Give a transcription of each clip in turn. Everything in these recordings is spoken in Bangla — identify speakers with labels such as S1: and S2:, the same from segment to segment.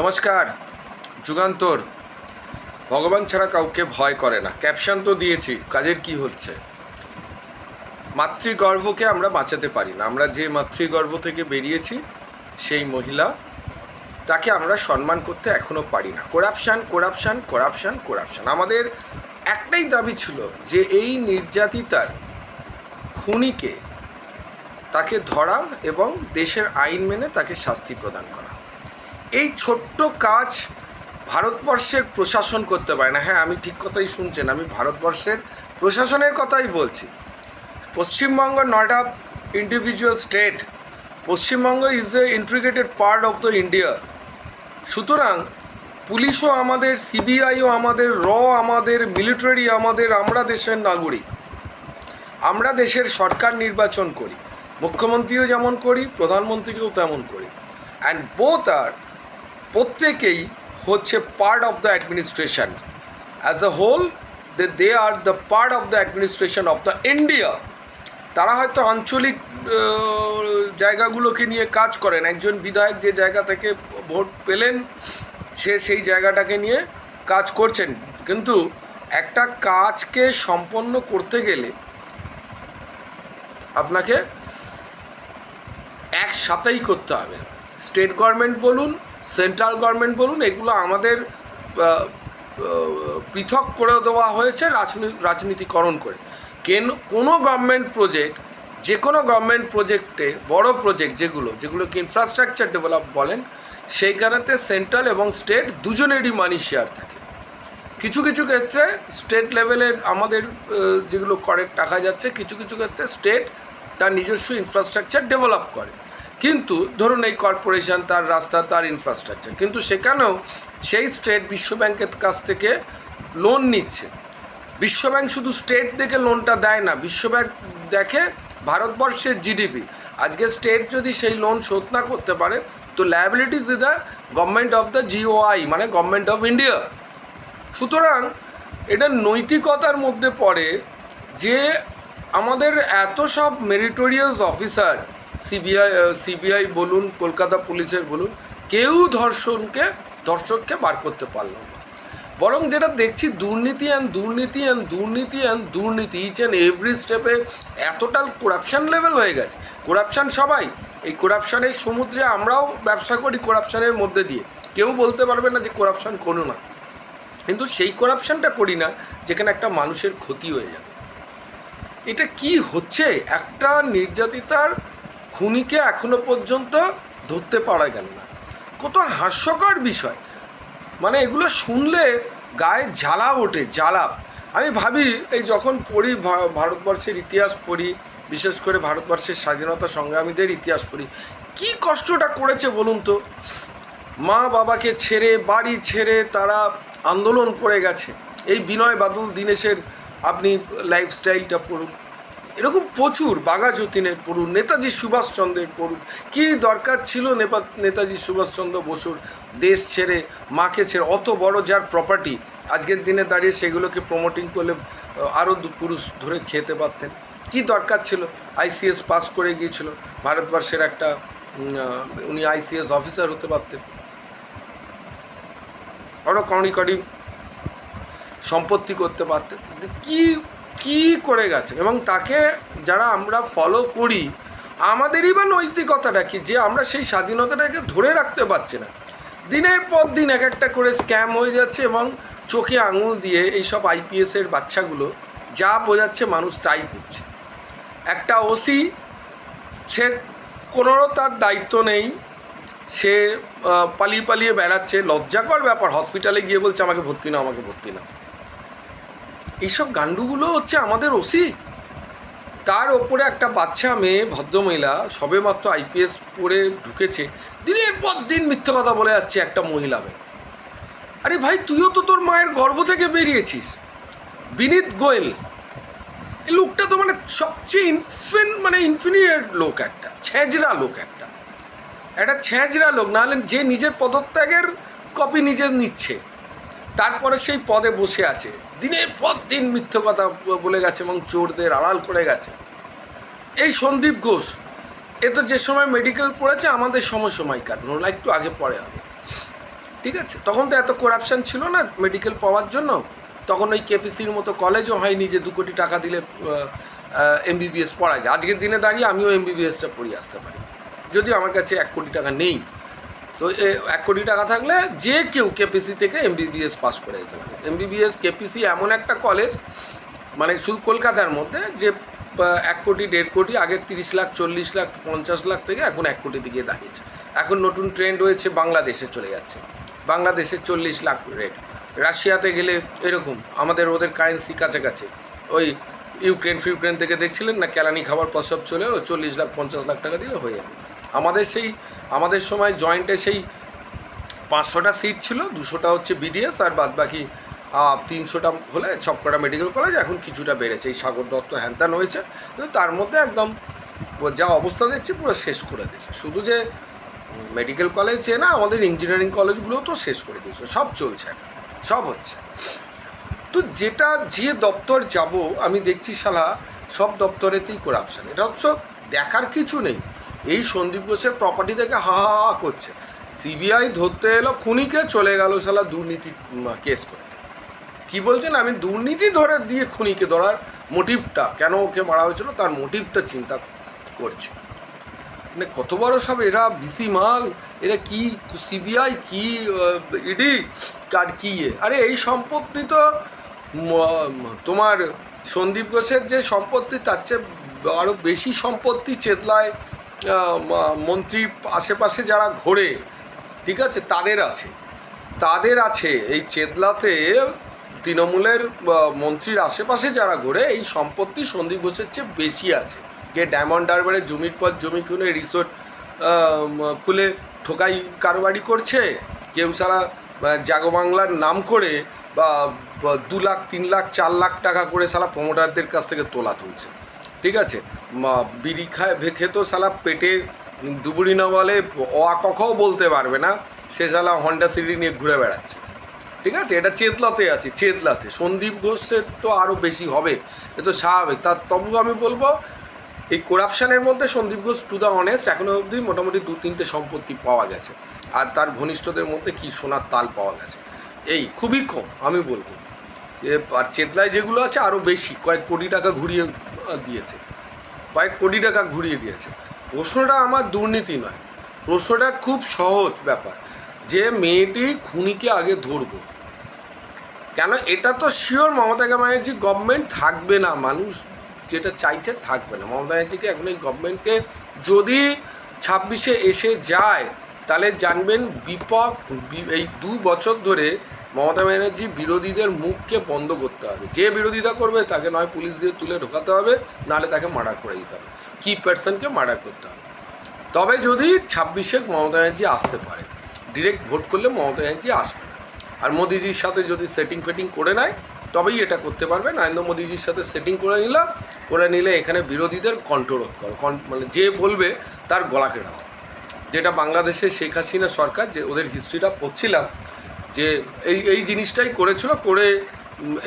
S1: নমস্কার, যুগান্তর। ভগবান ছাড়া কাউকে ভয় করে না। ক্যাপশন তো দিয়েছি, কাজের কি হচ্ছে? মাতৃগর্ভকে আমরা বাঁচাতে পারি না। আমরা যে মাতৃগর্ভ থেকে বেরিয়েছি, সেই মহিলা, তাকে আমরা সম্মান করতে এখনও পারি না। করাপশান করাপশান করাপশান করাপশান আমাদের একটাই দাবি ছিল যে এই নির্যাতিতার খুনিকে তাকে ধরা এবং দেশের আইন মেনে তাকে শাস্তি প্রদান করা। এই ছোট্ট কাজ ভারতবর্ষের প্রশাসন করতে পারে না। হ্যাঁ আমি ঠিক কথাই শুনছেন, আমি ভারতবর্ষের প্রশাসনের কথাই বলছি। Paschimbanga not a individual state Paschimbanga is a integrated part of the India সুতরাং পুলিশও আমাদের সিবিআইও আমাদের, র আমাদের মিলিটারি আমাদের, আমরা দেশের নাগরিক। আমরা দেশের সরকার নির্বাচন করি। মুখ্যমন্ত্রীও যেমন করি, প্রধানমন্ত্রীকেও তেমন করি। অ্যান্ড বোথ আর প্রত্যেকেই হচ্ছে part of the administration as a whole they they are the part of the administration of the India তারা হয়তো আঞ্চলিক জায়গাগুলোকে নিয়ে কাজ করেন। একজন বিধায়ক যে জায়গা থেকে ভোট পেলেন, সে সেই জায়গাটাকে নিয়ে কাজ করছেন। কিন্তু একটা কাজকে সম্পন্ন করতে গেলে আপনাকে একসাথেই করতে হবে। স্টেট গভর্নমেন্ট বলুন সেন্ট্রাল গভর্নমেন্ট বলুন, এগুলো আমাদের পৃথক করে দেওয়া হয়েছে রাজনী- রাজনীতিকরণ করে। কেন, কোনো গভর্নমেন্ট প্রজেক্ট যে কোনো গভর্নমেন্ট প্রজেক্টে, বড় প্রজেক্ট যেগুলো, যেগুলোকে ইনফ্রাস্ট্রাকচার ডেভেলপ বলেন, সেইখানেতে সেন্ট্রাল এবং স্টেট দুজনেরই মানি শেয়ার থাকে। কিছু কিছু ক্ষেত্রে স্টেট লেভেলের আমাদের যেগুলো করে টাকা যাচ্ছে, কিছু কিছু ক্ষেত্রে স্টেট তার নিজস্ব ইনফ্রাস্ট্রাকচার ডেভেলপ করে। কিন্তু ধরুন এই কর্পোরেশন তার রাস্তা, তার ইনফ্রাস্ট্রাকচার কিন্তু সেখানেও সেই স্টেট বিশ্বব্যাংকের কাছ থেকে লোন নিচ্ছে। বিশ্বব্যাংক শুধু স্টেট দেখে লোনটা দেয় না বিশ্বব্যাংক দেখে ভারতবর্ষের জিডিপি আজকে স্টেট যদি সেই লোন শোধ না করতে পারে, তো liabilities is the government of the GOI মানে গভর্নমেন্ট অফ ইন্ডিয়া সুতরাং এটা নৈতিকতার মধ্যে পড়ে যে আমাদের এত সব মেরিটোরিয়াস অফিসার সিবিআই সিবিআই বলুন, কলকাতা পুলিশের বলুন, কেউ ধর্ষণকে, ধর্ষককে বার করতে পারল না। বরং যেটা দেখছি, দুর্নীতি অ্যান্ড দুর্নীতি অ্যান্ড দুর্নীতি অ্যান্ড দুর্নীতি ইচ অ্যান্ড এভরি স্টেপে এতটা করাপশান লেভেল হয়ে গেছে। করাপশান সবাই, এই করাপশানের সমুদ্রে আমরাও ব্যবসা করি করাপশানের মধ্যে দিয়ে। কেউ বলতে পারবে না যে করাপশান করো না। কিন্তু সেই করাপশানটা করি না, যেখানে একটা মানুষের ক্ষতি হয়ে যাবে। এটা কি হচ্ছে? একটা নির্যাতিতার খুনিকে এখনও পর্যন্ত ধরতে পারা গেল না। কত হাস্যকর বিষয়। মানে এগুলো শুনলে গায়ে জ্বালা ওঠে, জ্বালা। আমি ভাবি, এই যখন পড়ি ভারতবর্ষের ইতিহাস পড়ি, বিশেষ করে ভারতবর্ষের স্বাধীনতা সংগ্রামীদের ইতিহাস পড়ি, কি কষ্টটা করেছে বলুন তো? মা বাবাকে ছেড়ে, বাড়ি ছেড়ে তারা আন্দোলন করে গেছে। এই বিনয় বাদল, দীনেশের আপনি লাইফস্টাইলটা পড়ুন। এরকম প্রচুর বাঘা যতীনের পড়ুন নেতাজি সুভাষচন্দ্রের পড়ুন কী দরকার ছিল নেপা, নেতাজি সুভাষচন্দ্র বসুর দেশ ছেড়ে, মাকে ছেড়ে? অত বড় যার প্রপার্টি আজকের দিনে দাঁড়িয়ে সেগুলোকে প্রমোটিং করলে আরও দু পুরুষ ধরে খেতে পারতেন। কি দরকার ছিল? আইসিএস পাস করে গিয়েছিল। ভারতবর্ষের একটা উনি আইসিএস অফিসার হতে পারতেন। আরও কড়ি কড়ি সম্পত্তি করতে পারতেন। কি কি করে গেছেন এবং তাকে যারা আমরা ফলো করি, আমাদেরই বা নৈতিকতাটা কি? যে আমরা সেই স্বাধীনতাটাকে ধরে রাখতে পারছি না। দিনের পর দিন এক একটা করে স্ক্যাম হয়ে যাচ্ছে এবং চোখে আঙুল দিয়ে এইসব আইপিএসের বাচ্চাগুলো যা বোঝাচ্ছে মানুষ তাই বুঝছে। একটা ওসি সে কোনোরও তার দায়িত্ব নেই। সে পালিয়ে পালিয়ে বেড়াচ্ছে। লজ্জাকর ব্যাপার হসপিটালে গিয়ে বলছে, আমাকে ভর্তি না আমাকে ভর্তি না এইসব গান্ডুগুলো হচ্ছে আমাদের ওসি? তার ওপরে একটা বাচ্চা মেয়ে, ভদ্রমহিলা, সবেমাত্র আইপিএস পড়ে ঢুকেছে। দিনের পর দিন মিথ্যে কথা বলে যাচ্ছে একটা মহিলা আরে ভাই, তুইও তো তোর মায়ের গর্ভ থেকে বেরিয়েছিস। বিনীত গোয়েল। এই লোকটা তো মানে সবচেয়ে ইনফিন মানে ইনফিনিয়েট লোক একটা, ছেঁচড়া লোক একটা। একটা ছেঁচড়া লোক নাহলে যে নিজের পদত্যাগের কপি নিজে নিচ্ছে, তারপরে সেই পদে বসে আছে। দিনের পর দিন মিথ্যে কথা বলে গেছে এবং চোরদের আড়াল করে গেছে। এই সন্দীপ ঘোষ, এ তো যে সময় মেডিকেল পড়েছে, আমাদের সময় সময়কার ধরুন একটু আগে পরে হবে। ঠিক আছে? তখন তো এত করাপশন ছিল না মেডিকেল পাওয়ার জন্য। তখন ওই কেপিসির মতো কলেজও হয়নি যে দু কোটি টাকা দিলে এম এমবিবিএস পড়া যায়। আজকের দিনে দাঁড়িয়ে আমিও এম এমবিবিএসটা পড়িয়ে আসতে পারি। যদিও আমার কাছে এক কোটি টাকা নেই। তো এক কোটি টাকা থাকলে যে কেউ কেপিসি থেকে এমবিবিএস পাস করে যেতে পারে। এমবিবিএস কেপিসি এমন একটা কলেজ মানে শুধু কলকাতার মধ্যে, যে এক কোটি, দেড় কোটি, আগে তিরিশ লাখ, চল্লিশ লাখ, পঞ্চাশ লাখ থেকে এখন এক কোটি গিয়ে দাঁড়িয়েছে। এখন নতুন ট্রেন্ড হয়েছে, বাংলাদেশে চলে যাচ্ছে। বাংলাদেশে চল্লিশ লাখ রেট রাশিয়াতে গেলে এরকম, আমাদের ওদের কারেন্সি কাছাকাছি। ওই ইউক্রেন, ফিউক্রেন থেকে দেখছিলেন না, কেলানি খাবার প্রসব চলে চল্লিশ লাখ, পঞ্চাশ লাখ টাকা দিলে হয়ে যাবে। আমাদের সেই, আমাদের সময় জয়েন্টে সেই পাঁচশোটা সিট ছিল, দুশোটা হচ্ছে বিডিএস আর বাদ বাকি তিনশোটা হলে সবকটা মেডিকেল কলেজ, এখন কিছুটা বেড়েছে। এই সাগর দত্ত হ্যানত্যান হয়েছে, কিন্তু তার মধ্যে একদম যা অবস্থা দেখছি পুরো শেষ করে দিয়েছে। শুধু যে মেডিকেল কলেজ না, আমাদের ইঞ্জিনিয়ারিং কলেজগুলোও তো শেষ করে দিয়েছে। সব চলছে, সব হচ্ছে। তো যেটা, যে দপ্তর যাব, আমি দেখছি শালা, সব দপ্তরেতেই করাপশন এটা অবশ্য দেখার কিছু নেই। এই সন্দীপ ঘোষের প্রপার্টি থেকে হা হা হা করছে। সিবিআই ধরতে এলো, খুনিকে চলে গেল শালা দুর্নীতি কেস করতে। কি বলছেন? আমি দুর্নীতি ধরে দিয়ে খুনিকে ধরার মোটিভটা কেন ওকে মারা হয়েছিল তার মোটিভটা চিন্তা করছে। মানে কত বড় সব এরা বিসি মাল, এরা কি সিবিআই কি ইডি কার কি আরে এই সম্পত্তি তো তোমার সন্দীপ ঘোষের যে সম্পত্তি, তার চেয়ে আরও বেশি সম্পত্তি চেতলায় আহ, ম- মন্ত্রীর আশেপাশে যারা ঘোরে ঠিক আছে তাদের আছে। তাদের আছে এই চেতলাতে তৃণমূলের মন্ত্রীর আশেপাশে যারা ঘোরে এই সম্পত্তি সন্দীপ ঘোষের চেয়ে বেশি আছে। যে ডায়মন্ড হারবারে জমির পর জমি কিনে রিসোর্ট খুলে ঠোকাই কারবারি করছে কেউ সারা জাগবাংলার নাম করে বা দু লাখ তিন লাখ চার লাখ টাকা করে সারা প্রমোটারদের কাছ থেকে তোলা তুলছে। ঠিক আছে বিড়ি খায়, ভেখে তো সালা পেটে ডুবুরি না বলে অ আ কখও বলতে পারবে না। সে সালা হন্ডা সিডি নিয়ে ঘুরে বেড়াচ্ছে। ঠিক আছে? এটা চেতলাতে আছে, চেতলাতে। সন্দীপ ঘোষের তো আরও বেশি হবে, এ তো স্বাভাবিক। তার তবু আমি বলব, এই করাপশানের মধ্যে Sandip Ghosh to the honest এখনও অবধি মোটামুটি দু তিনটে সম্পত্তি পাওয়া গেছে। আর তার ঘনিষ্ঠদের মধ্যে কি সোনার তাল পাওয়া গেছে? এই খুবই কম, আমি বলব। আর চেতলায় যেগুলো আছে আরও বেশি, কয়েক কোটি টাকা ঘুরিয়ে দিয়েছে। কয়েক কোটি টাকা ঘুরিয়ে দিয়েছে। প্রশ্নটা আমার দুর্নীতি নয়। প্রশ্নটা খুব সহজ ব্যাপার। যে মেয়েটি খুনিকে আগে ধরবো। কেন এটা তো শিওর মমতা ব্যানার্জি গভর্নমেন্ট থাকবে না। মানুষ যেটা চাইছে থাকবে না। মমতা ব্যানার্জিকে এখন এই গভর্নমেন্টকে যদি ছাব্বিশে এসে যায়, তাহলে জানবেন বিপক এই দু বছর ধরে মমতা ব্যানার্জি বিরোধীদের মুখকে বন্ধ করতে হবে। যে বিরোধিতা করবে তাকে নয় পুলিশ দিয়ে তুলে ঢোকাতে হবে, নাহলে তাকে মার্ডার করে দিতে হবে। কি পার্সনকে মার্ডার করতে হবে? তবে যদি ছাব্বিশে মমতা ব্যানার্জি আসতে পারে ডিরেক্ট ভোট করলে মমতা ব্যানার্জি আসবে না। আর মোদিজির সাথে যদি সেটিং ফেটিং করে নেয়, তবেই এটা করতে পারবে। নরেন্দ্র মোদিজির সাথে সেটিং করে নিলাম করে নিলে এখানে বিরোধীদের কন্ট্রোল করো। মানে যে বলবে তার গলা কেটে যেটা বাংলাদেশের শেখ হাসিনা সরকার, যে ওদের হিস্ট্রিটা পড়ছিলাম যে এই এই জিনিসটাই করেছিল, করে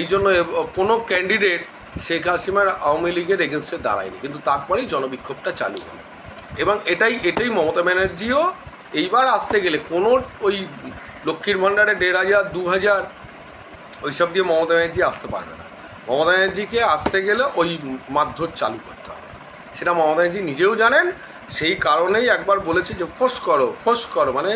S1: এই জন্য কোনো ক্যান্ডিডেট শেখ হাসিমার আওয়ামী লীগের এগেনস্টে দাঁড়ায়নি। কিন্তু তারপরেই জনবিক্ষোভটা চালু হলো। এবং এটাই এটাই মমতা ব্যানার্জিও এইবার আসতে গেলে কোনো ওই লক্ষ্মীর ভাণ্ডারে দেড় হাজার, দু হাজার ওইসব দিয়ে মমতা ব্যানার্জি আসতে পারবে না। মমতা ব্যানার্জিকে আসতে গেলে ওই মাধ্যম চালু করতে হবে। সেটা মমতা ব্যানার্জি নিজেও জানেন, সেই কারণেই একবার বলেছে যে, ফোস করো ফোস করো। মানে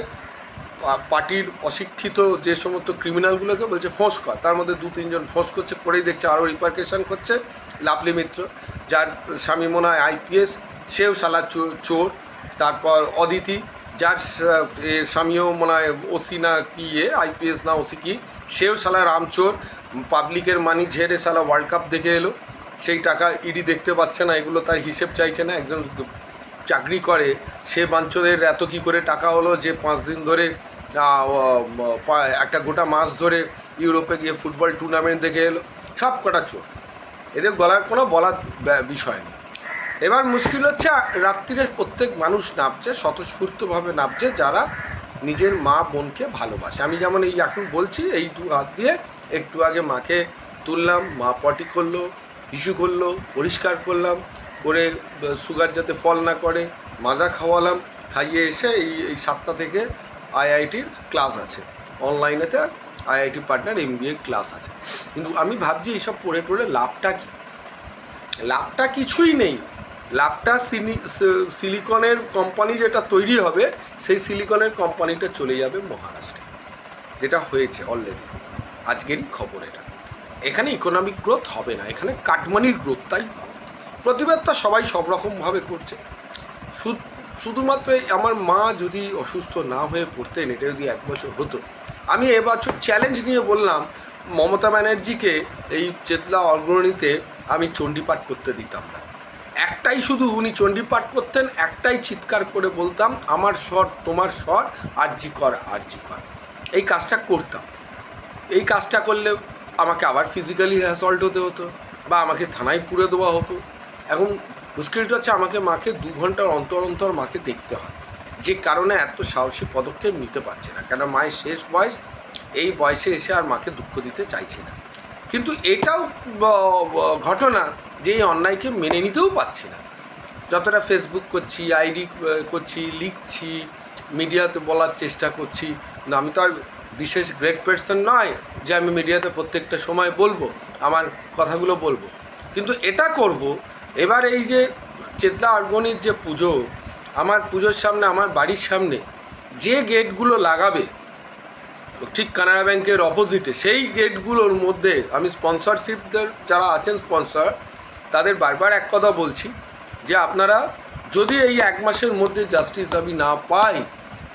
S1: পার্টির অশিক্ষিত যে সমস্ত ক্রিমিনালগুলোকে বলছে ফোঁস কর। তার মধ্যে দু, তিনজন ফোঁস করছে, করেই দেখছে আরও রিপার্কেশন করছে লাভলি মিত্র, যার স্বামী মনে হয় আইপিএস সেও চো- চোর। তারপর অদিতি, যার স্বামীও মনে হয় ওসি না কি এ আইপিএস না ওসি কি, সেও শালা রামচোর পাবলিকের মানি ঝেড়ে শালা ওয়ার্ল্ড কাপ দেখে এলো। সেই টাকা ইডি দেখতে পাচ্ছে না, এগুলো তার হিসেব চাইছে না, একজন চাকরি করে, সে বাঞ্চদের এত কি করে টাকা হলো যে পাঁচ দিন ধরে একটা গোটা মাস ধরে ইউরোপে গিয়ে ফুটবল টুর্নামেন্ট দেখে এলো, সব কটা চোর। এদের গলার কোনো বলার বিষয় নেই। এবার মুশকিল হচ্ছে, রাত্রিরে প্রত্যেক মানুষ নামছে, স্বতঃস্ফূর্তভাবে নামছে যারা নিজের মা বোনকে ভালোবাসে। আমি যেমন এই এখন বলছি, এই দু হাত দিয়ে একটু আগে মাকে তুললাম, মা পটি করল, ইস্যু করল, পরিষ্কার করলাম করে সুগার যাতে ফল না করে, মাজা খাওয়ালাম, খাইয়ে এসে এই এই সাতটা থেকে আইআইটির ক্লাস আছে। অনলাইনেতে আইআইটি পার্টনার এমবিএ ক্লাস আছে। কিন্তু আমি ভাবছি এইসব পড়ে টড়ে লাভটা কী? লাভটা কিছুই নেই। লাভটা সিলি সিলিকনের কোম্পানি যেটা তৈরি হবে, সেই সিলিকনের কোম্পানিটা চলে যাবে মহারাষ্ট্রে। যেটা হয়েছে অলরেডি আজকেরই খবর এটা। এখানে ইকোনমিক গ্রোথ হবে না। এখানে কাটমানির গ্রোথটাই হবে। প্রতিবাদটা সবাই সব রকমভাবে করছে। শুধুমাত্র আমার মা যদি অসুস্থ না হয়ে পড়তেন, এটা যদি এক বছর হতো, আমি এবছর চ্যালেঞ্জ নিয়ে বললাম, মমতা ব্যানার্জিকে এই চেতলা অগ্রণীতে আমি চণ্ডীপাঠ করতে দিতাম না। একটাই শুধু উনি চণ্ডীপাঠ করতেন, একটাই চিৎকার করে বলতাম, আমার স্বর তোমার স্বর আরজি কর আরজি কর। এই কাজটা করতাম। এই কাজটা করলে আমাকে আবার ফিজিক্যালি অ্যাসল্ট হতে হতো, বা আমাকে থানায় পুরে দেওয়া হতো। এখন মুশকিলটা হচ্ছে আমাকে মাকে দু ঘণ্টার অন্তর অন্তর মাকে দেখতে হয়। যে কারণে এত সাহসী পদক্ষেপ নিতে পারছে না। কেন মায়ের শেষ বয়স, এই বয়সে এসে আর মাকে দুঃখ দিতে চাইছে না। কিন্তু এটাও ঘটনা যে এই অন্যায়কে মেনে নিতেও পারছি না। যতটা ফেসবুক করছি আইডি করছি, লিখছি, মিডিয়াতে বলার চেষ্টা করছি, কিন্তু আমি তো আর বিশেষ গ্রেট পার্সন নয় যে আমি মিডিয়াতে প্রত্যেকটা সময় বলব, আমার কথাগুলো বলব। কিন্তু এটা করব এবার এই যে চেতলা অর্গনির যে পুজো, আমার পুজোর সামনে, আমার বাড়ির সামনে, যে গেটগুলো লাগাবে, ঠিক কানাড়া ব্যাংকের অপোজিটে সেই গেটগুলোর মধ্যে আমি স্পন্সরশিপদের যারা আছেন স্পন্সর তাদের বারবার এক কথা বলছি যে আপনারা যদি এই এক মাসের মধ্যে জাস্টিস আমি না পাই,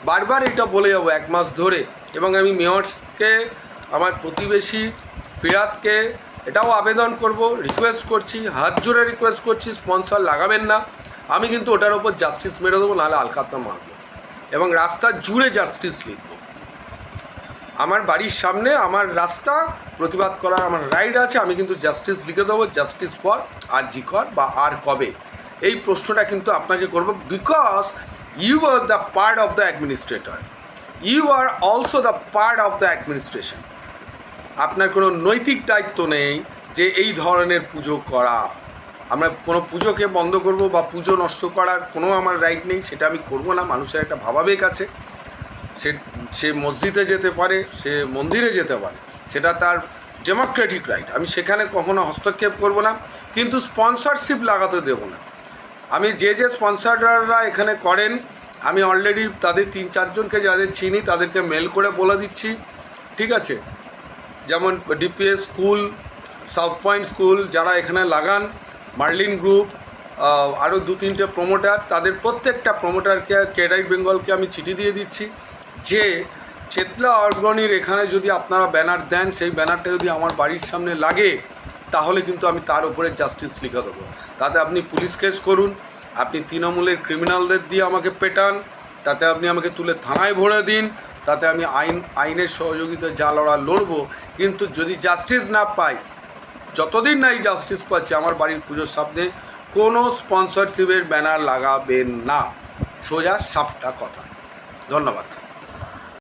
S1: বারবার এটা বলে যাব এক মাস ধরে এবং আমি মেয়রকে আমার প্রতিবেশী ফিরাতকে এটাও আবেদন করব রিকোয়েস্ট করছি, হাত জোরে রিকোয়েস্ট করছি স্পন্সর লাগাবেন না। আমি কিন্তু ওটার ওপর জাস্টিস মেরে দেবো, নাহলে আলকাতনা মারবো। এবং রাস্তা জুড়ে জাস্টিস লিখব। আমার বাড়ির সামনে আমার রাস্তা, প্রতিবাদ করার আমার রাইট আছে, আমি কিন্তু জাস্টিস লিখে দেবো জাস্টিস ফর আর জি কর বা আর কবে। এই প্রশ্নটা কিন্তু আপনাকে করব because you are the part of the administrator you are also the part of the administration আপনার কোনো নৈতিক দায়িত্ব নেই যে এই ধরনের পুজো করা। আমরা কোনো পুজোকে বন্ধ করব বা পুজো নষ্ট করার কোনো আমার রাইট নেই, সেটা আমি করব না। মানুষের একটা ভাবাবেগ আছে। সে সে মসজিদে যেতে পারে, সে মন্দিরে যেতে পারে। সেটা তার ডেমোক্রেটিক রাইট আমি সেখানে কখনো হস্তক্ষেপ করব না, কিন্তু স্পন্সরশিপ লাগাতে দেব না। আমি যে যে স্পন্সররা এখানে করেন, আমি অলরেডি তাদের তিন, চারজনকে যাদের চিনি, তাদেরকে মেল করে বলে দিচ্ছি। ঠিক আছে? যেমন DPS school, South Point school যারা এখানে লাগান, মার্লিন গ্রুপ আরও দু তিনটে প্রোমোটার, তাদের প্রত্যেকটা প্রোমোটারকে, কেডাই বেঙ্গলকে আমি চিঠি দিয়ে দিচ্ছি যে চেতলা অর্গনির এখানে যদি আপনারা ব্যানার দেন, সেই ব্যানারটা যদি আমার বাড়ির সামনে লাগে, তাহলে কিন্তু আমি তার উপরে জাস্টিস লিখে দেবো। তাতে আপনি পুলিশ কেস করুন, আপনি তৃণমূলের ক্রিমিনালদের দিয়ে আমাকে পেটান, তাতে আপনি আমাকে তুলে থানায় ভরে দিন তাতে আমি আইন, আইনের সহযোগিতা যা লড়া লড়বো, কিন্তু যদি জাস্টিস না পাই, যতদিন না এই জাস্টিস পাচ্ছে, আমার বাড়ির পুজোর সামনে কোনো স্পন্সরশিপের ব্যানার লাগাবেন না। সোজা সাপটা কথা। ধন্যবাদ।